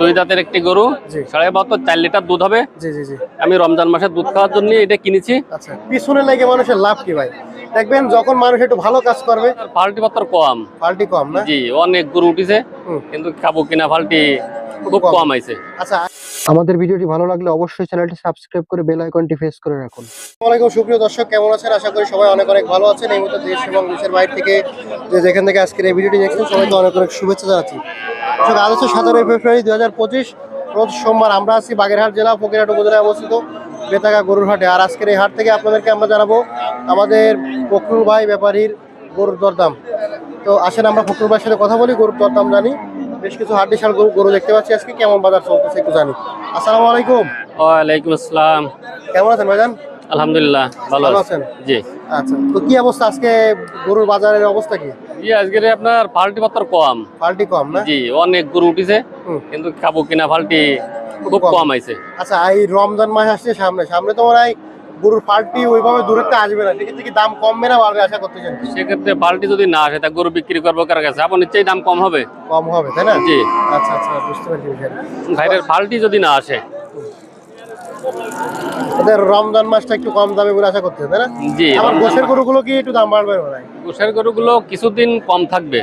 দুই দাঁতের একটি গরু। সাড়ে বাহাত্তর চার লিটার দুধ হবে। জি জি জি। আমি রমজান মাসে দুধ খাওয়ার জন্য এটা কিনেছি। আচ্ছা পিছনে লেগে মানুষের লাভ কি ভাই? দেখবেন যখন মানুষ একটু ভালো কাজ করবে ফাল্টি পাত্র কম। পাল্টি কম না? জি অনেক গরু উঠেছে। কিন্তু খাব কিনা ফাল্টি খুব কম। আইছে। আচ্ছা আমাদের ভিডিওটি ভালো লাগলে অবশ্যই চ্যানেলটি সাবস্ক্রাইব করে বেল আইকনটি প্রেস করে রাখুন। আসসালামাইকুম সুপ্রিয় দর্শক কেমন আছেন? আশা করি সবাই অনেক অনেক ভালো আছেন। এই মুহূর্তে দেশ এবং দেশের বাইরে থেকে যে যেখান থেকে আজকের এই ভিডিওটি দেখছেন সবাইকে অনেক অনেক শুভেচ্ছা জানাচ্ছি। আজ হচ্ছে সতেরোই ফেব্রুয়ারি দুই হাজার পঁচিশ রোজ সোমবার আমরা আছি বাগেরহাট জেলা ফকিরহাট উপজেলায় অবস্থিত বেতাগা গরুর হাটে। আর আজকের এই হাট থেকে আপনাদেরকে আমরা জানাব আমাদের ফখরুল ভাই ব্যাপারীর গরুর দরদাম। তো আসেন আমরা ফখরুল ভাইয়ের সাথে কথা বলি গরুর দরদাম জানি। বেশ কিছু হাট বিশাল গরু গরু দেখতে পাচ্ছি আজকে কেমন বাজার চলতেছে একটু জানি। আসসালামু আলাইকুম। ওয়ালাইকুম আসসালাম। কেমন আছেন ভাইজান? আলহামদুলিল্লাহ ভালো আছেন? জি। আচ্ছা তো কি অবস্থা আজকে গরুর বাজারের অবস্থা কি? জি আজকের আপনার ফাল্টি পাত্র কম। পাল্টি কম না? জি অনেক গরু উঠেছে কিন্তু খাব কিনা ফাল্টি খুব কম। আইছে। আচ্ছা এই রমজান মাস আসছে সামনে সামনে তো মনে হয় গরুর পাল্টি ওইভাবে দূরত্বে আসবে না। সেক্ষেত্রে কি দাম কমবে না বাড়বে আশা করতেছেন? সেক্ষেত্রে ফাল্টি যদি না আসে তা গরু বিক্রি করব কার কাছে? আপন নিশ্চয়ই দাম কম হবে। কম হবে তাই না? জি। আচ্ছা আচ্ছা বুঝতে পারছি ভাইরের ফাল্টি যদি না আসে রমজান মাসটা একটু কম দামে বলে আশা করতে তাই না? জি। আমার গোছের গরুগুলো কি একটু দাম বাড়বে গোসের গরুগুলো কিছুদিন কম থাকবে।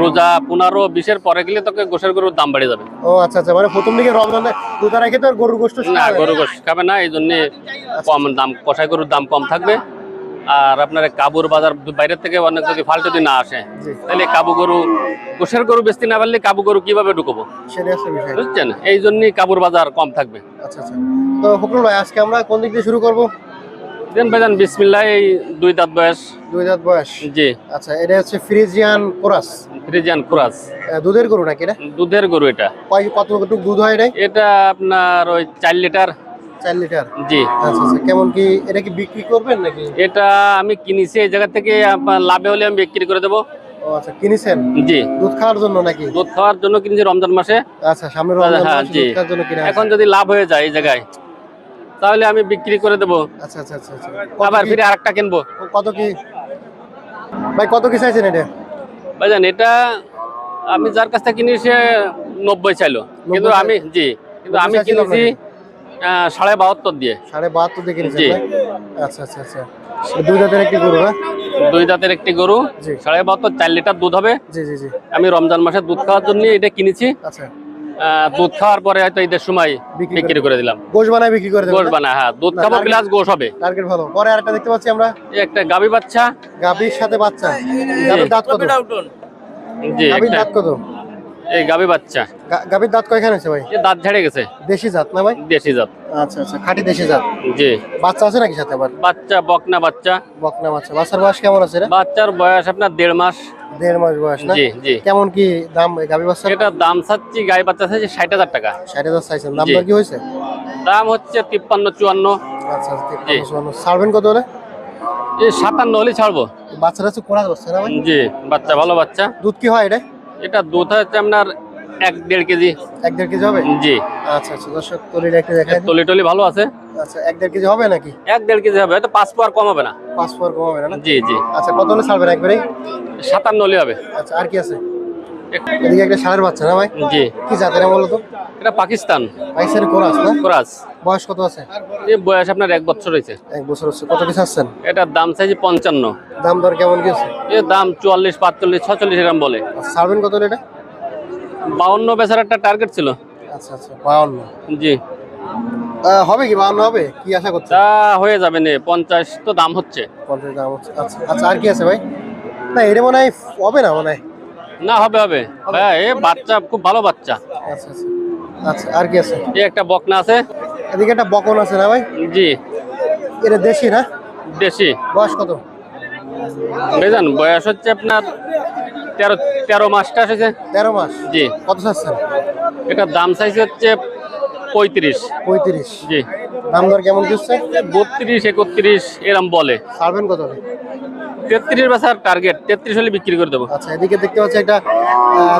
রোজা পনেরো বিশের পরে গেলে তোকে গোসের গরুর দাম বেড়ে যাবে। ও আচ্ছা আচ্ছা মানে প্রথম দিকে রমজানে দুটা রেখে তো গরুর গোষ্ঠ না গরু গোস খাবে না এই জন্য কম দাম কষাই গরুর দাম কম থাকবে। আর আপনার কাবুর বাজার বাইরের থেকে অনেক যদি ফাল্টু যদি না আসে তাহলে কাবু গরু গোসের গরু বেচতে না পারলে কাবু গরু কীভাবে ঢুকবো? বুঝছেন? এই জন্যই কাবুর বাজার কম থাকবে। আচ্ছা আচ্ছা। তো ফখরুল ভাই আজকে আমরা কোন দিক দিয়ে শুরু করব? দেন ভাইজান বিসমিল্লাহ এই দুই দাঁত বয়স। দুই দাঁত বয়স। জি। আচ্ছা এটা হচ্ছে ফ্রিজিয়ান কোরাস। ফ্রিজিয়ান ক্রাস। দুধের গরু নাকি এটা? দুধের গরু এটা। কয় কতটুকু দুধ হয় এটা আপনার ওই লিটার। লিটার। জি। আচ্ছা আচ্ছা কেমন কি এটা কি বিক্রি করবেন নাকি? এটা আমি কিনেছি এই জায়গা থেকে আপনার লাভে হলে আমি বিক্রি করে দেবো। ও আচ্ছা কিনেছেন? জি। দুধ খাওয়ার জন্য নাকি? দুধ খাওয়ার জন্য কিনেছি রমজান মাসে। আচ্ছা সামনে রমজান হ্যাঁ, জি। দুধ খাওয়ার জন্য কিনে এখন যদি লাভ হয়ে যায় এই জায়গায়। তাহলে আমি বিক্রি করে দেবো। আচ্ছা আচ্ছা আচ্ছা আচ্ছা। আবার ফিরে আরেকটা কিনবো। কত কি? ভাই কত কি চাইছেন এটা? ভাইজান এটা আমি যার কাছ থেকে কিনি সে নব্বই চাইলো। কিন্তু আমি জি কিন্তু আমি কিনেছি সাড়ে বাহাত্তর দিয়ে। সাড়ে বাহাত্তর দিয়ে। ভাই? আচ্ছা আচ্ছা আচ্ছা। দুই জাতের একটি গরু না দুই দাঁতের একটি গরু। সাড়ে বাহাত্তর চার লিটার দুধ হবে। জি জি জি। আমি রমজান মাসে দুধ খাওয়ার জন্য এটা কিনেছি। আচ্ছা। দুধ খাওয়ার পরে হয়তো ঈদের সময় বিক্রি বিক্রি করে দিলাম। গোশ বানায় বিক্রি করে গোশ বানায় বানা হ্যাঁ দুধ খাব প্লাস গোশ হবে। টার্গেট ভালো। পরে আরেকটা দেখতে পাচ্ছি আমরা। একটা গাবি বাচ্চা। গাভীর সাথে বাচ্চা। গাভীর দাঁত কত? জি দাঁত কত? এই গাবি বাচ্চা। গা- গাভীর দাঁত কয়খানে আছে ভাই? দাঁত ঝেড়ে গেছে। দেশি জাত না ভাই? দেশি জাত। আচ্ছা আচ্ছা খাঁটি দেশি জাত। জি। বাচ্চা আছে নাকি সাথে আবার? বাচ্চা বকনা বাচ্চা। বকনা বাচ্চা। বাচ্চার বয়স কেমন আছে রে? বাচ্চার বয়স আপনার দেড় মাস। দেড় মাস বয়স না? জি জি। কেমন কি দাম এই গাভী বাচ্চার? এটার দাম চাচ্ছি গাই বাচ্চা চাচ্ছি ষাট হাজার টাকা। ষাট হাজার চাইছেন। দাম কি হয়েছে? দাম হচ্ছে তিপ্পান্ন চুয়ান্ন। আচ্ছা আচ্ছা জি। ছাড়বেন কত হলে? এই সাতান্ন হলে ছাড়বো। বাচ্চারা হচ্ছে কোড়া বাচ্চা না ভাই? জি বাচ্চা ভালো বাচ্চা। দুধ কি হয় এটা? এটা দুধ হচ্ছে আপনার এক দেড় কেজি। এক দেড় কেজি হবে? জি। আচ্ছা আচ্ছা দর্শক তলিটা একটু দেখাই তলি টলি ভালো আছে? আচ্ছা এক দেড় কেজি হবে নাকি? এক দেড় কেজি হবে হয়তো পাঁচ পোয়ার কম হবে না। পাঁচ পোয়ার কম হবে না জি জি। আচ্ছা কত হলে ছাড়বেন একবারে সাতান্ন হলে হবে। আচ্ছা আর কি আছে? এদিকে একটা ষাঁড়ের বাচ্চা না ভাই? জি। কি জাতের বলতো? এটা পাকিস্তান। পাইসারি কোরাস না? ক্রাস। বয়স কত আছে? এই বয়স আপনার এক বছর হয়েছে। এক বছর হচ্ছে। কত কি চাচ্ছেন এটার দাম চাইছি পঞ্চান্ন। দাম দর কেমন কি আছে? এর দাম চুয়াল্লিশ পাঁচচল্লিশ ছচল্লিশ এরকম বলে। ছাড়বেন কত এটা? বাউন্ন বেচার একটা টার্গেট ছিল। আচ্ছা আচ্ছা বাউন্ন। জি। হবে কি? বাউন্ন হবে? কি আশা করছেন? তা হয়ে যাবে নে। পঞ্চাশ তো দাম হচ্ছে। পঞ্চাশ দাম হচ্ছে। আচ্ছা আচ্ছা আর কি আছে ভাই? না এটা মনে হয় হবে না মনে হয়। না হবে হবে। ভাই এ বাচ্চা খুব ভালো বাচ্চা। আচ্ছা আচ্ছা। আচ্ছা আর কি আছে? এই একটা বকনা আছে। এদিকে একটা বকন আছে না ভাই? জি। এটা দেশি না? দেশি। বয়স কত? বুঝলেন বয়স হচ্ছে আপনার তেরো তেরো মাসটা এসেছে। তেরো মাস? জি। কত চাচ্ছেন? এটার দাম চাইছে হচ্ছে পঁয়ত্রিশ। পঁয়ত্রিশ। জি। দাম দর কেমন কি হচ্ছে বত্রিশ একত্রিশ এরম বলে। ছাড়বেন কত? তেত্রিশ বেচার টার্গেট তেত্রিশ হলে বিক্রি করে দেবো। আচ্ছা এদিকে দেখতে পাচ্ছি একটা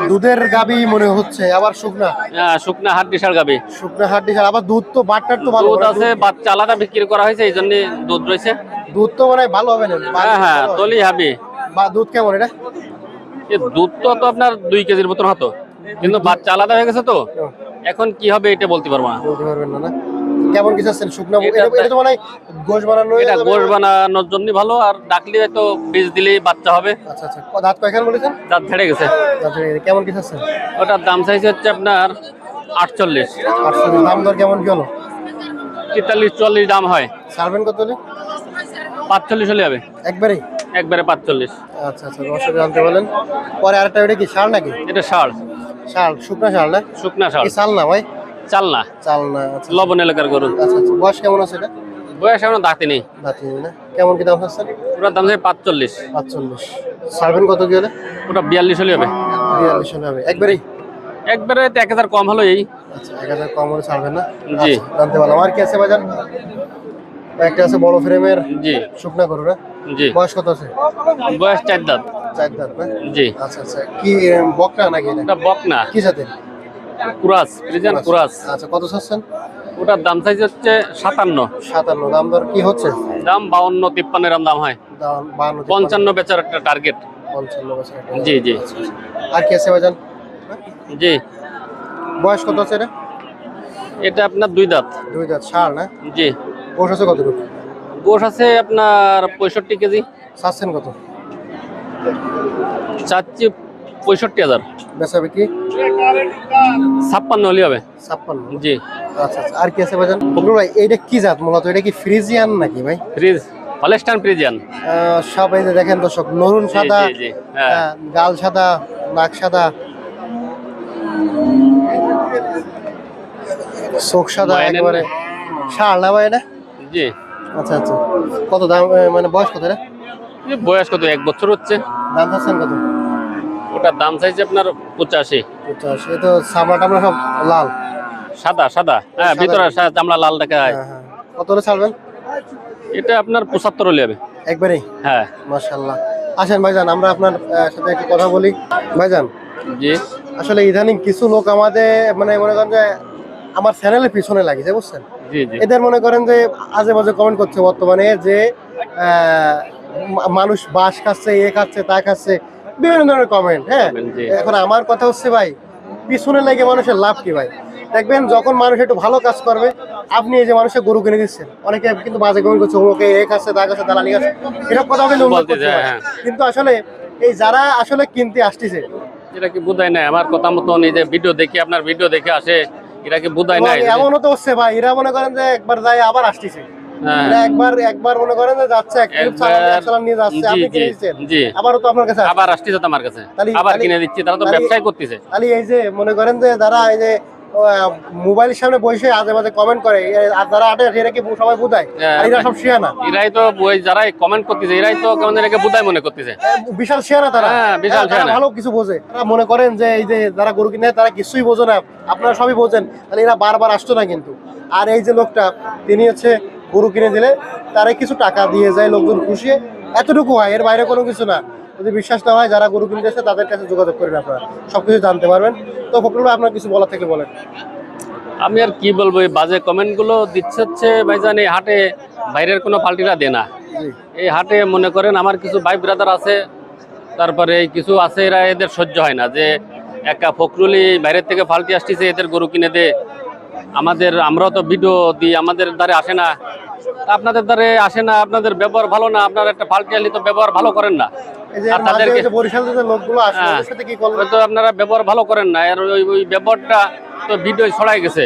দুধের গাবি মনে হচ্ছে আবার শুকনা। হ্যাঁ, শুকনা হাট বিশাল গাবি। শুকনা হাট ডিশাল আবার দুধ তো বাটটার তো ভালো দুধ আছে বাচ্চা আলাদা বিক্রি করা হয়েছে এই জন্য দুধ রয়েছে। দুধ তো মানে ভালো হবে না হ্যাঁ হ্যাঁ তলি হাবি। বা দুধ কেমন এটা? দুধ তো তো আপনার দুই কেজির মতন হতো। কিন্তু বাচ্চা আলাদা হয়ে গেছে তো। এখন কি হবে এটা বলতে পারব না। বলতে পারবেন না? কেমন কি চাচ্ছেন শুকনো এটা- তো মানে গোশ বানানো এটা গোশ বানানোর জন্য ভালো আর ডাকলে হয়তো বীজ দিলেই বাচ্চা হবে। আচ্ছা আচ্ছা। দাঁত কয়খান বলেছেন? দাঁত ঝেড়ে গেছে। কেমন কি চাচ্ছেন ওটার দাম চাইছে হচ্ছে আপনার আটচল্লিশ। আটশো দাম দর কেমন কি হলো? তেতাল্লিশ চুয়াল্লিশ দাম হয়। ছাড়বেন কত হলে? পাঁচচল্লিশ হলে হবে। একবারেই একবারে পাঁচচল্লিশ। আচ্ছা আচ্ছা। দর্শক জানতে বলেন পরে আরেকটা ওটা কি শাল নাকি? এটা শাল শাল শুকনা শাল না? শুকনা শাল কি শাল না ভাই? চাল না চাল না আচ্ছা। লবণ এলাকার গরু। আচ্ছা আচ্ছা বয়স কেমন আছে এটা? বয়স এখনও দাঁতি নেই। দাঁতি না? কেমন কি দাম চাচ্ছেন ওটার দাম চাই পাঁচচল্লিশ। পাঁচচল্লিশ। ছাড়বেন কত কি হলে? ওটা বিয়াল্লিশ হলে হবে। বিয়াল্লিশ হলে হবে। একবারেই? একবারে তো এক হাজার কম হলো এই। আচ্ছা এক হাজার কম হলে ছাড়বেন না? জি। আচ্ছা, জানতে পারলাম। আর কি আছে বাজার? একটা আছে বড় ফ্রেমের জি। শুকনা গরু না? জি। বয়স কত আছে? বয়স চার দাঁত। চার দাঁত জি। আচ্ছা আচ্ছা। কি বকনা নাকি এটা? ওটা বক না কি সাথে কুরাস ফ্রিজিয়ান কুরাস। আচ্ছা কত চাচ্ছেন? ওটার দাম চাইছে হচ্ছে সাতান্ন। সাতান্ন দাম দর কি হচ্ছে? দাম বাউন্ন তিপ্পান্ন এরম দাম হয় পঞ্চান্ন বেচার একটা টার্গেট পঞ্চান্ন একটা। জি জি। আর কি আছে বাজান জি। বয়স কত আছে এটা? এটা আপনার দুই দাঁত। দুই দাঁত ষাঁড় না? জি। বয়স আছে কতটুকু? গোশ আছে আপনার পঁয়ষট্টি কেজি। চাচ্ছেন কত? চাচ্ছি পঁয়ষট্টি হাজার। বেচাবে কি ছাপ্পান্ন হলে হবে। ছাপ্পান্ন? জি। আচ্ছা আচ্ছা। আর কি আছে বাজান বকরুল ভাই এইটা কি জাত মূলত? এটা কি ফ্রিজিয়ান নাকি ভাই? Fridge হলেস্টান Friesian. আহ, সব এই যে দেখেন দর্শক নরুন সাদা হ্যাঁ। হ্যাঁ, গাল সাদা নাক সাদা চোখ সাদা একেবারে। না ভাই এটা জি। আচ্ছা আচ্ছা। কত দাম মানে বয়স কত এটা? এই বয়স কত? এক বছর হচ্ছে। দাম চাচ্ছেন কত? ওটার দাম চাইছে আপনার পঁচাশি। তো সব লাল। সাদা সাদা? হ্যাঁ ভিতরে চামড়া লাল দেখা হয় হ্যাঁ হ্যাঁ। কত ছাড়বেন? এটা আপনার পঁচাত্তর হলে হবে। একবারেই? হ্যাঁ। মাশাল্লাহ আসেন ভাইজান আমরা আপনার সাথে একটু কথা বলি। ভাইজান জি। আসলে ইদানিং কিছু লোক আমাদের মানে মনে করেন যে আমার চ্যানেলের পিছনে লাগিছে বুঝছেন? এদের মনে করেন যে আজে বাজে কমেন্ট করছে বর্তমানে যে আহ, মানুষ বাস খাচ্ছে এ খাচ্ছে তা খাচ্ছে। বিভিন্ন ধরনের কমেন্ট হ্যাঁ এখন আমার কথা হচ্ছে ভাই পিছনে লেগে মানুষের লাভ কি ভাই দেখবেন যখন মানুষ একটু ভালো কাজ করবে আপনি এই যে মানুষের গরু কিনে দিচ্ছেন অনেকে কিন্তু বাজে কমেন্ট করছে ওকে এ খাচ্ছে তা খাচ্ছে দালালি খাচ্ছে এসব কথা কিন্তু। হ্যাঁ। কিন্তু আসলে এই যারা আসলে কিনতে আসতেছে এটা কি বুঝাই নাই আমার কথা মতন এই যে ভিডিও দেখে আপনার ভিডিও দেখে আসে এটা কি এবং নাই এমনও তো হচ্ছে ভাই এরা মনে করেন যে একবার যায় আবার আসতেছে। এরা একবার একবার মনে করেন যে যাচ্ছে এক ট্রিপ চালান এক চালান নিয়ে যাচ্ছে। আপনি জি, কিনে দিচ্ছেন জি। আবারও তো আপনার কাছে আবার আসতেছে তো আমার কাছে। আবার কিনে দিচ্ছি তারা তো ব্যবসায় করতেছে। তাহলে এই যে মনে করেন যে যারা এই যে মোবাইলের সামনে বসে আজে বাজে কমেন্ট করে আর যারা আটে এরা কি সবাই বুঝায়? হ্যাঁ। এরা সব শিয়ানা? এরাই তো যারাই কমেন্ট করতেছে এরাই তো কেমন বুঝাই মনে করতেছে। বিশাল শিয়ানা তারা। হ্যাঁ, বিশাল হ্যাঁ, শিয়ানা। ভালো কিছু বোঝে। তারা মনে করেন যে এই যে যারা গরু কিনে তারা কিছুই বোঝে না। আপনারা সবই বোঝেন। তাহলে এরা বারবার আসতো না কিন্তু। আর এই যে লোকটা তিনি হচ্ছে গরু কিনে দিলে তারা কিছু টাকা দিয়ে যায় লোকজন খুশি। এতটুকু হয় এর বাইরে কোনো কিছু না। যদি বিশ্বাস না হয় যারা গরু কিনতে আসে তাদের কাছে যোগাযোগ করেন আপনারা। সবকিছু জানতে পারবেন। তো ফকরুল আপনার কিছু বলার থেকে বলেন। আমি আর কি বলব এই বাজে কমেন্টগুলো দিচ্ছে হচ্ছে ভাইজান এই হাটে বাইরের কোনো পাল্টিরা দেয় না। এই হাটে মনে করেন আমার কিছু ভাই ব্রাদার আছে তারপরে এই কিছু আছে এরা এদের সহ্য হয় না যে একা ফখরুলি বাইরের থেকে ফাল্টি আসতেছে এদের গরু কিনে দে আমাদের আমরাও তো ভিডিও দিই আমাদের দ্বারে আসে না। আপনাদের দ্বারে আসে না আপনাদের ব্যবহার ভালো না আপনার একটা ফাল্টি আলি তো ব্যবহার ভালো করেন না। আর তাদেরকে- হ্যাঁ। হয়তো আপনারা ব্যবহার ভালো করেন না আর ওই ওই ব্যবহারটা তো ভিডিও ছড়াই গেছে।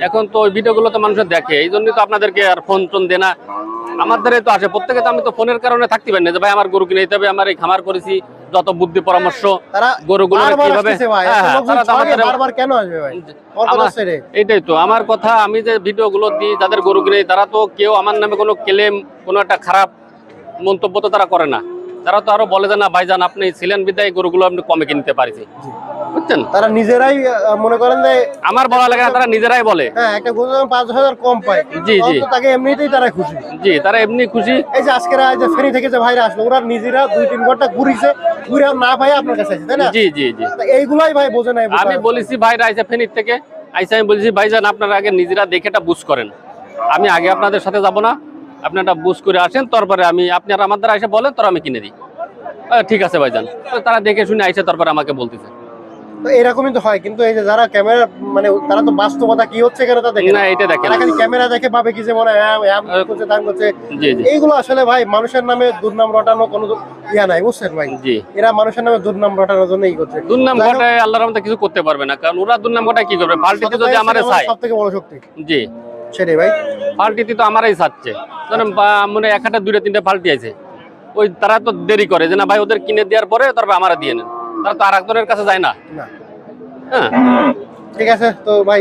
এখন তো ওই ভিডিওগুলো তো মানুষের দেখে এই জন্যই তো আপনাদেরকে আর ফোন টোন দেয় না। আমার দ্বারাই তো আসে। প্রত্যেকে তো আমি তো ফোনের কারণে থাকতে পারি না যে ভাই আমার গরু কিনে দিতে হবে আমার এই খামার করেছি যত বুদ্ধি পরামর্শ গরুগুলো কিভাবে- হ্যাঁ, হ্যাঁ, আমাদের- রে। এইটাই তো আমার কথা আমি যে ভিডিওগুলো দিই যাদের গরু কিনে তারা তো কেউ আমার নামে কোনো ক্লেম কোনো একটা খারাপ মন্তব্য তো তারা করে না। তারা তো আরও বলে যে না ভাইজান আপনি ছিলেন বিদায় গরুগুলো আপনি কমে কিনতে পারিছি। বুঝছেন? তারা নিজেরাই মনে করেন যে আমার বলা লাগে না তারা নিজেরাই বলে। হ্যাঁ একটা গরু যখন পাঁচ হাজার কম পায়। জি, জি। তাকে এমনিতেই তারা খুশি। জি তারা এমনি খুশি। এই যে আজকের যে ফেরি থেকে যে ভাইরা আসলো ওরা নিজেরা দুই তিন ঘণ্টা ঘুরিছে ঘুরে না পাই আপনার কাছে আসছে তাই না? জি জি জি। এইগুলাই ভাই বোঝে নাই আমি বলেছি ভাইরা আইসা ফেনীর থেকে আইসা আমি বলেছি ভাইজান আপনারা আগে নিজেরা দেখে এটা বুঝ করেন। আমি আগে আপনাদের সাথে যাব না। আপনি একটা বুঝ করে আসেন তারপরে আমি আপনারা আমার দ্বারা এসে বলেন তোর আমি কিনে দিই। ঠিক আছে ভাইজান। তারা দেখে শুনে আইসে তারপরে আমাকে বলতেছে। তো এরকমই তো হয় কিন্তু এই যে যারা ক্যামেরা মানে তারা তো বাস্তবতা কি হচ্ছে কেন তা দেখে না। এটা তারা খালি ক্যামেরা দেখে ভাবে কি যে মনে হয় হ্যাঁ, করছে দান করছে। জি জি। এইগুলো আসলে ভাই মানুষের নামে দুর্নাম রটানো কোনো ইয়া নাই বুঝছেন ভাই? এরা মানুষের নামে দুর্নাম রটানোর জন্য এই করছে। দুর্নাম ঘটায় আল্লাহর রহমতে কিছু করতে পারবে না কারণ ওরা দুর্নাম ঘটায় কি করবে? পাল্টিতে যদি আমারে চায়। সব থেকে বড় শক্তি। জি। সেটাই ভাই। পাল্টিতে তো আমারই চাচ্ছে। ধরেন বা- মানে এক একটা দুইটা তিনটা পাল্টি আছে। ওই তারা তো দেরি করে যে না ভাই ওদের কিনে দেওয়ার পরে তারপর আমারা দিয়ে নেন। তো আর একজনের কাছে যায় না। হ্যাঁ। ঠিক আছে তো ভাই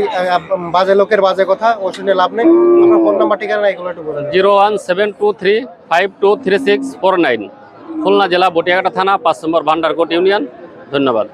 বাজে লোকের বাজে কথা ও শুনে লাভ নেই। আপনার ফোন নাম্বার ঠিকানা এগুলো একটু বলুন। Zero one seven two three five two three six four nine. Khulna জেলা বটিয়াঘাটা থানা পাঁচ নম্বর ভান্ডারকোট ইউনিয়ন। ধন্যবাদ।